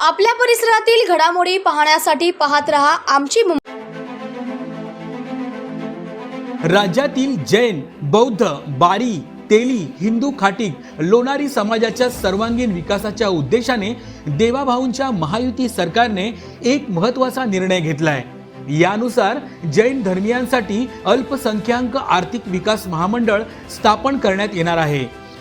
आपल्या परिसरातील घडामोडी पाहण्यासाठी पाहत रहा आमची राज्यातील जैन बौद्ध बारी तेली हिंदू खाटीक लोणारी समाजाच्या सर्वांगीण विकासाच्या उद्देशाने देवाभाऊंच्या महायुती सरकारने एक महत्त्वाचा निर्णय घेतलाय. यानुसार जैन धर्मियांसाठी अल्पसंख्याक आर्थिक विकास महामंडळ स्थापन करण्यात येणार आहे.